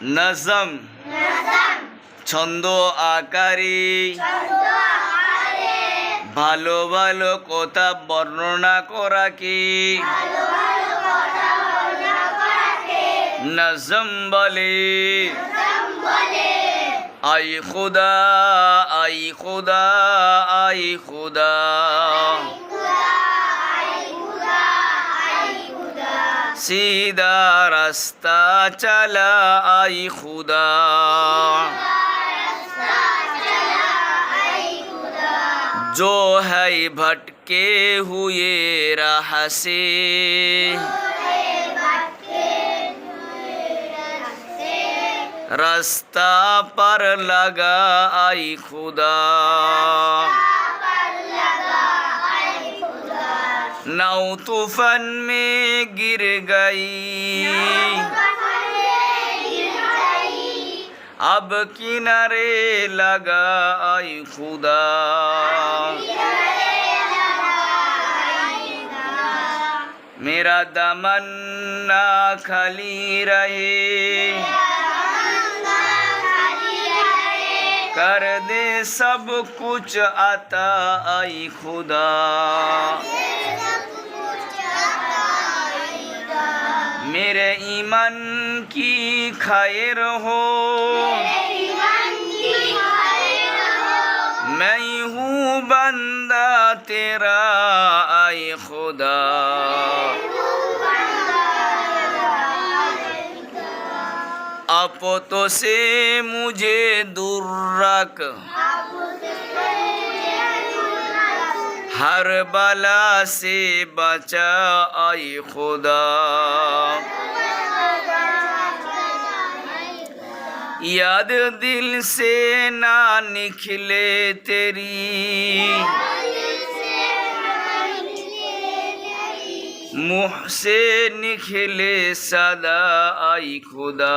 নজম ছন্দ আকারে ভালো ভালো কথা বর্ণনা করা কি নজম বলে আই খুদা আই খুদা আই খুদা سیدھا رستہ چلا، آئی خدا۔ جو ہے بھٹکے ہوئے راہ سے رستہ پر لگا، آئی خدا۔ نو طوفن میں گر گئی۔ اب کنارے لگائی خدا۔ میرا دمن نہ کھلی رہے۔ کر دے سب کچھ آتا آئی خدا۔ ایمن کی خیر ہو۔ میں ہوں بندہ تیرا، آئے خدا۔ اپو تو سے مجھے دور رکھ۔ ہر بلا سے بچا آئی خدا یاد دل سے نہ نکلے تیری منہ سے نکلے صدا آئی خدا